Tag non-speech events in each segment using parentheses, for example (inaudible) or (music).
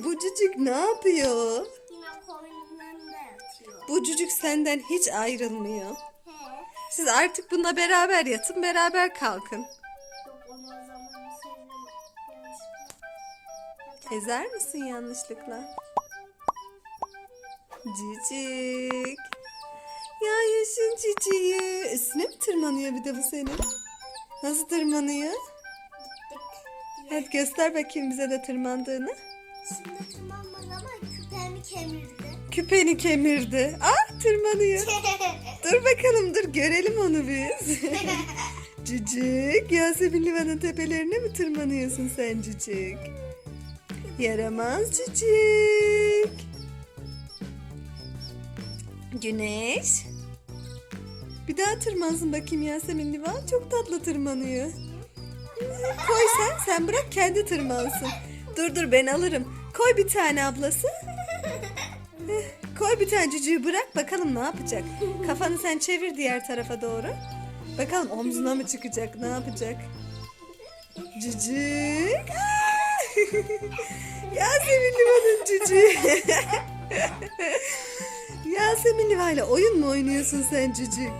Anne bu cücük ne yapıyor? Yine yatıyor. Bu cücük senden hiç ayrılmıyor. He. Siz artık bununla beraber yatın, beraber kalkın. Ezer misin yanlışlıkla? Cicik. Ya yaşın ciciği. Üstüne mi tırmanıyor bir de bu senin? Nasıl tırmanıyor? Hadi göster bakayım bize de tırmandığını. Şimdi tırmanmadı ama küpemi kemirdi. Küpeni kemirdi. Ah tırmanıyor. (laughs) Dur bakalım dur görelim onu biz. (laughs) cicik. Yasemin Livan'ın tepelerine mi tırmanıyorsun sen cicik? Yaramaz cicik. Güneş. Bir daha tırmansın bakayım Yasemin Livan. Çok tatlı tırmanıyor. Koy sen. Sen bırak kendi tırmansın. Dur dur ben alırım. Koy bir tane ablası. Heh, Koy bir tane cücüğü bırak bakalım ne yapacak. Kafanı sen çevir diğer tarafa doğru. Bakalım omzuna mı çıkacak ne yapacak. Cücük. Ah! (laughs) Yasemin Livan'ın cücüğü. (laughs) Yasemin Liva ile oyun mu oynuyorsun sen cücük?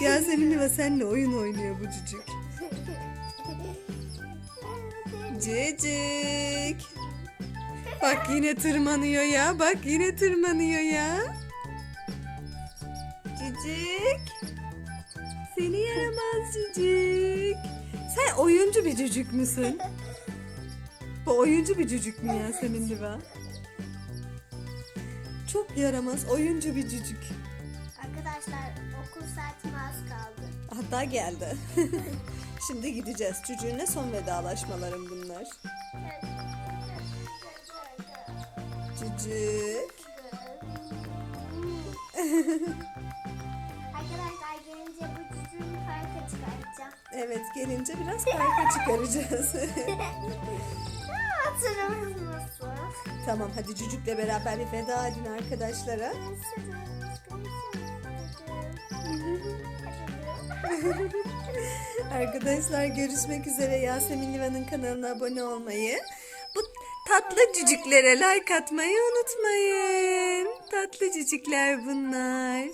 Yasemin Liva seninle oyun oynuyor bu cücük. Cücük. Bak yine tırmanıyor ya. Bak yine tırmanıyor ya. Cücük. Seni yaramaz cücük. Sen oyuncu bir cücük müsün? Bu oyuncu bir cücük mü Yasemin Liva? Çok yaramaz oyuncu bir cücük. Arkadaşlar okul saatime az kaldı. Hatta geldi. (laughs) Şimdi gideceğiz. Cücüğüne son vedalaşmalarım bunlar. Cücük. Arkadaşlar gelince bu cücüğümü parka çıkartacağım. Evet gelince biraz parka çıkaracağız. (laughs) Hatırlamaz mısın? tamam hadi cücükle beraber bir veda edin arkadaşlara. (laughs) Arkadaşlar görüşmek üzere. Yasemin Liva'nın kanalına abone olmayı, bu tatlı cücüklere like atmayı unutmayın. Tatlı cücükler bunlar.